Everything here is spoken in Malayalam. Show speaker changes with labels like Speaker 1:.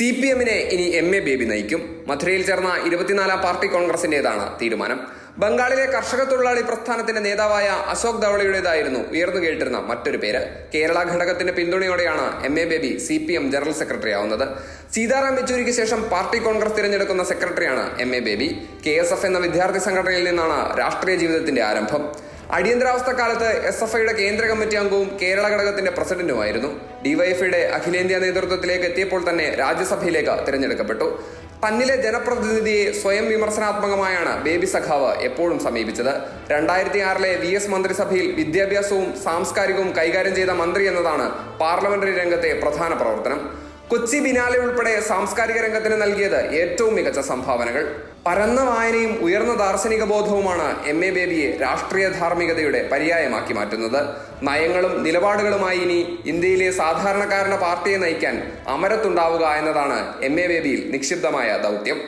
Speaker 1: സി പി എമ്മിനെ ഇനി എം എ ബേബി നയിക്കും. മധുരയിൽ ചേർന്ന ഇരുപത്തിനാലാം പാർട്ടി കോൺഗ്രസിന്റേതാണ് തീരുമാനം. ബംഗാളിലെ കർഷക തൊഴിലാളി പ്രസ്ഥാനത്തിന്റെ നേതാവായ അശോക് ധവളയുടേതായിരുന്നു ഉയർന്നു കേട്ടിരുന്ന മറ്റൊരു പേര്. കേരള ഘടകത്തിന്റെ പിന്തുണയോടെയാണ് M A Baby C P M general secretary ആവുന്നത്. സീതാറാം യെച്ചൂരിക്ക് ശേഷം പാർട്ടി കോൺഗ്രസ് തിരഞ്ഞെടുക്കുന്ന സെക്രട്ടറിയാണ് M A Baby K S F എന്ന വിദ്യാർത്ഥി സംഘടനയിൽ നിന്നാണ് രാഷ്ട്രീയ ജീവിതത്തിന്റെ ആരംഭം. അടിയന്തരാവസ്ഥ കാലത്ത് എസ് എഫ് ഐയുടെ കേന്ദ്ര കമ്മിറ്റി അംഗവും കേരള ഘടകത്തിന്റെ പ്രസിഡന്റുമായിരുന്നു. ഡിവൈഎഫ്ഐയുടെ അഖിലേന്ത്യാ നേതൃത്വത്തിലേക്ക് എത്തിയപ്പോൾ തന്നെ രാജ്യസഭയിലേക്ക് തിരഞ്ഞെടുക്കപ്പെട്ടു. തന്നിലെ ജനപ്രതിനിധിയെ സ്വയം വിമർശനാത്മകമായാണ് ബേബി സഖാവ് എപ്പോഴും സമീപിച്ചത്. രണ്ടായിരത്തി ആറിലെ വി എസ് മന്ത്രിസഭയിൽ വിദ്യാഭ്യാസവും സാംസ്കാരികവും കൈകാര്യം ചെയ്ത മന്ത്രി എന്നതാണ് പാർലമെന്ററി രംഗത്തെ പ്രധാന പ്രവർത്തനം. കൊച്ചി ബിനാലെ ഉൾപ്പെടെ സാംസ്കാരിക രംഗത്തിന് നൽകിയത് ഏറ്റവും മികച്ച സംഭാവനകൾ. പരന്ന വായനയും ഉയർന്ന ദാർശനിക ബോധവുമാണ് എം എ ബേബിയെ രാഷ്ട്രീയ ധാർമ്മികതയുടെ പര്യായമാക്കി മാറ്റുന്നത്. നയങ്ങളും നിലപാടുകളുമായി ഇനി ഇന്ത്യയിലെ സാധാരണക്കാരന്റെ പാർട്ടിയെ നയിക്കാൻ അമരത്തുണ്ടാവുക എന്നതാണ് എം എ ബേബിയിൽ നിക്ഷിപ്തമായ ദൗത്യം.